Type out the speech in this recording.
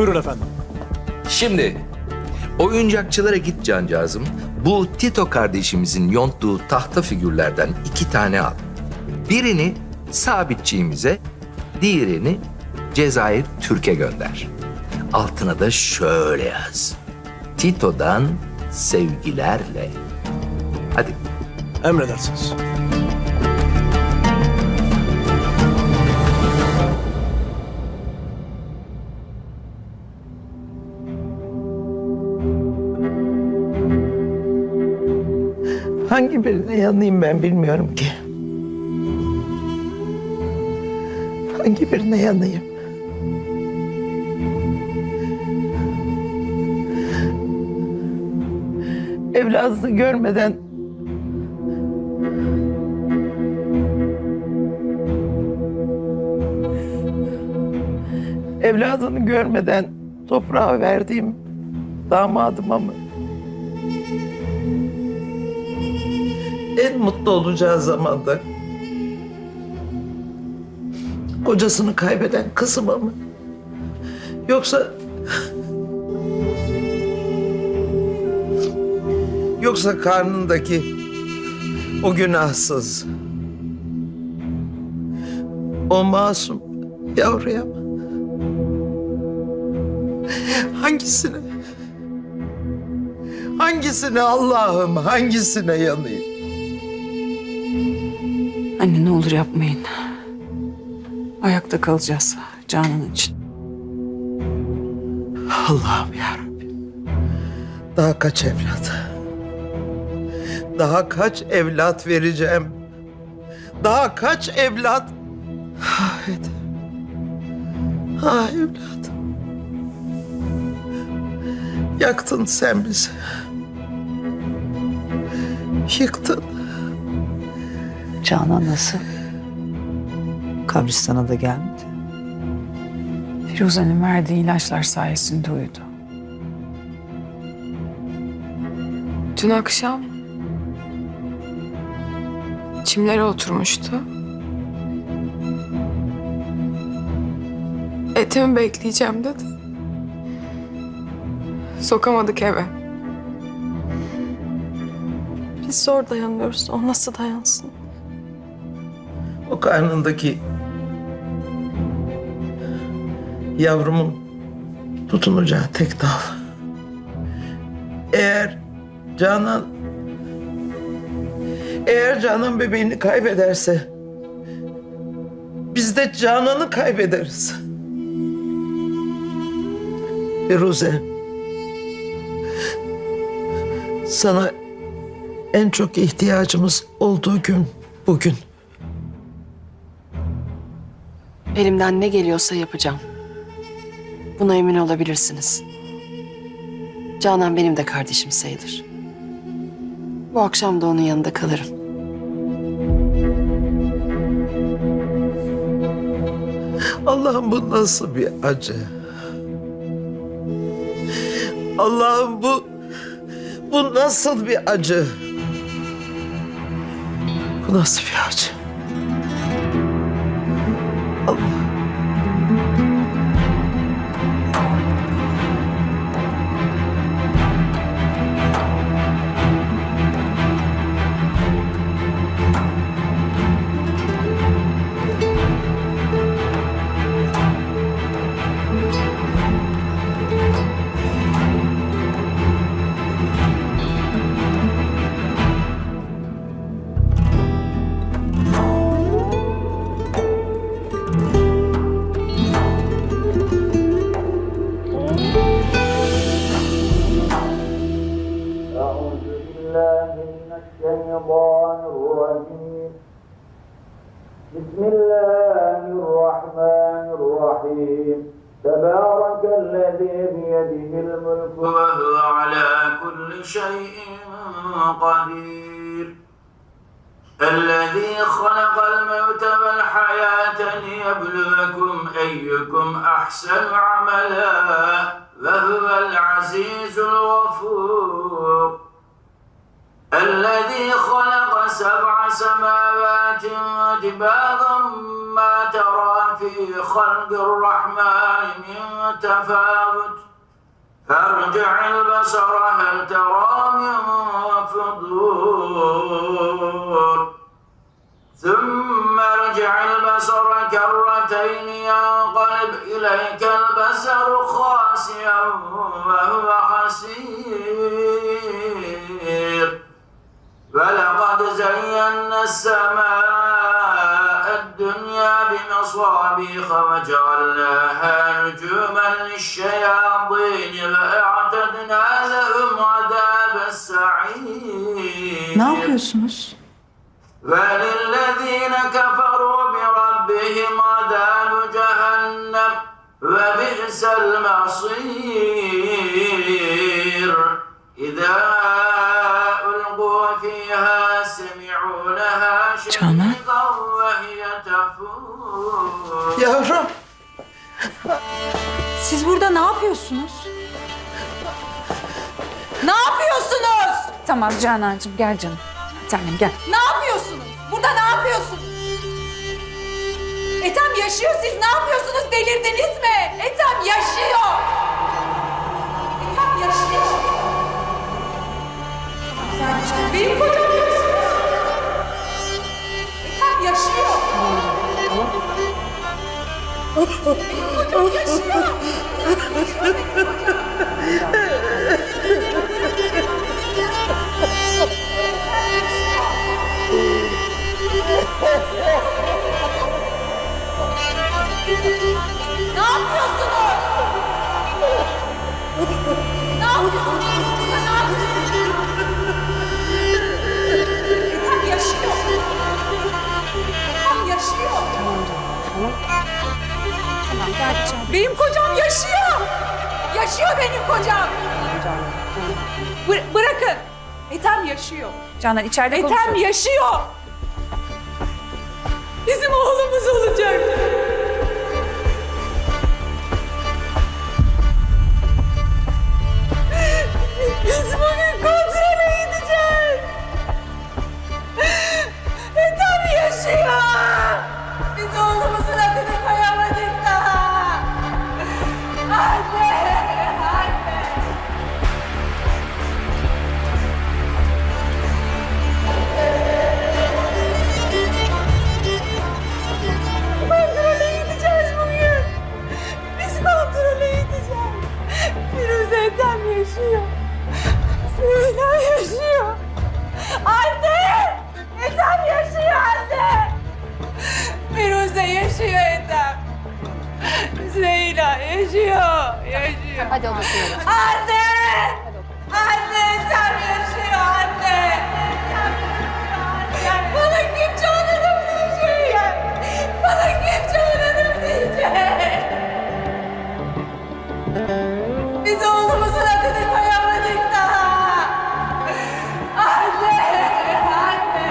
Buyurun efendim. Şimdi oyuncakçılara git cancağızım. Bu Tito kardeşimizin yonttuğu tahta figürlerden iki tane al. Birini sabitçiğimize, diğerini Cezayir Türkiye gönder. Altına da şöyle yaz. Tito'dan sevgilerle. Hadi. Emredersiniz. Hangi birine yanayım ben bilmiyorum ki. Hangi birine yanayım? Evladını görmeden evladını görmeden toprağa verdiğim damadıma mı? En mutlu olacağı zamanda kocasını kaybeden kızıma mı? Yoksa yoksa karnındaki o günahsız o masum yavruya mı? Hangisine? Hangisine Allah'ım hangisine yanayım? Anne ne olur yapmayın. Ayakta kalacağız Canan için. Allah'ım ya Daha kaç evlat? Daha kaç evlat vereceğim? Daha kaç evlat? Ah Edem. Ah evladım. Yaktın sen bizi. Yıktın. Canan nasıl? Kabristan'a da gelmedi. Firuze'nin verdiği ilaçlar sayesinde uyudu. Dün akşam çimlere oturmuştu. Etemi bekleyeceğim dedi. Sokamadık eve. Biz zor dayanıyoruz. O nasıl dayansın? O karnındaki yavrumun tutunacağı tek dal. Eğer Canan eğer Canan bebeğini kaybederse biz de Canan'ı kaybederiz. Firuze sana en çok ihtiyacımız olduğu gün bugün. Elimden ne geliyorsa yapacağım. Buna emin olabilirsiniz. Canan benim de kardeşim sayılır. Bu akşam da onun yanında kalırım. Allah'ım bu nasıl bir acı? Allah'ım bu bu nasıl bir acı? Bu nasıl bir acı? 哦 الرحيم. تبارك الذي بيده الملك. وهو على كل شيء قدير. الذي خلق الموت والحياة ليبلوكم أيكم أحسن عملا. وهو العزيز الغفور. الذي خلق سبع سماوات طباقا ما ترى في خلق الرحمن من تفاوت. فارجع البصر هل ترى من فضول؟ ثم ارجع البصر كرتين ينقلب إليك البصر خاسئا وهو حسير. بمصابيح وجعلناها نجوما للشياطين وأعتدنا لهم عذاب السعير. Ne yapıyorsunuz? وللذين كفروا بربهم عذاب جهنم وبئس المصير. إذا ألقوا فيها سمعوا لها شهيقا وهي تفور. Yavrum. Siz burada ne yapıyorsunuz? Ne yapıyorsunuz? Tamam Canancığım gel canım. Bir tanem gel. Ne yapıyorsunuz? Burada ne yapıyorsunuz? Ethem yaşıyor siz ne yapıyorsunuz? Delirdiniz mi? Ethem yaşıyor. Ethem yaşıyor. Sen- Benim kocam yaşıyor. Ethem yaşıyor. Benim kocam. Ne yapıyorsunuz? Ne yapıyorsunuz? Benim kocam yaşıyor. Yaşıyor benim kocam. Bır- bırakın. Ethem yaşıyor. Canan içeride Ethem konuşuyoruz. yaşıyor. Bizim oğlumuz olacak. Hadi odasına. Anne! Anne Ethem yaşıyor anne! Bana kim canını diyecek? Bana kim canını diyecek? Biz oğlumuzun adını koyamadık daha. Anne! Anne!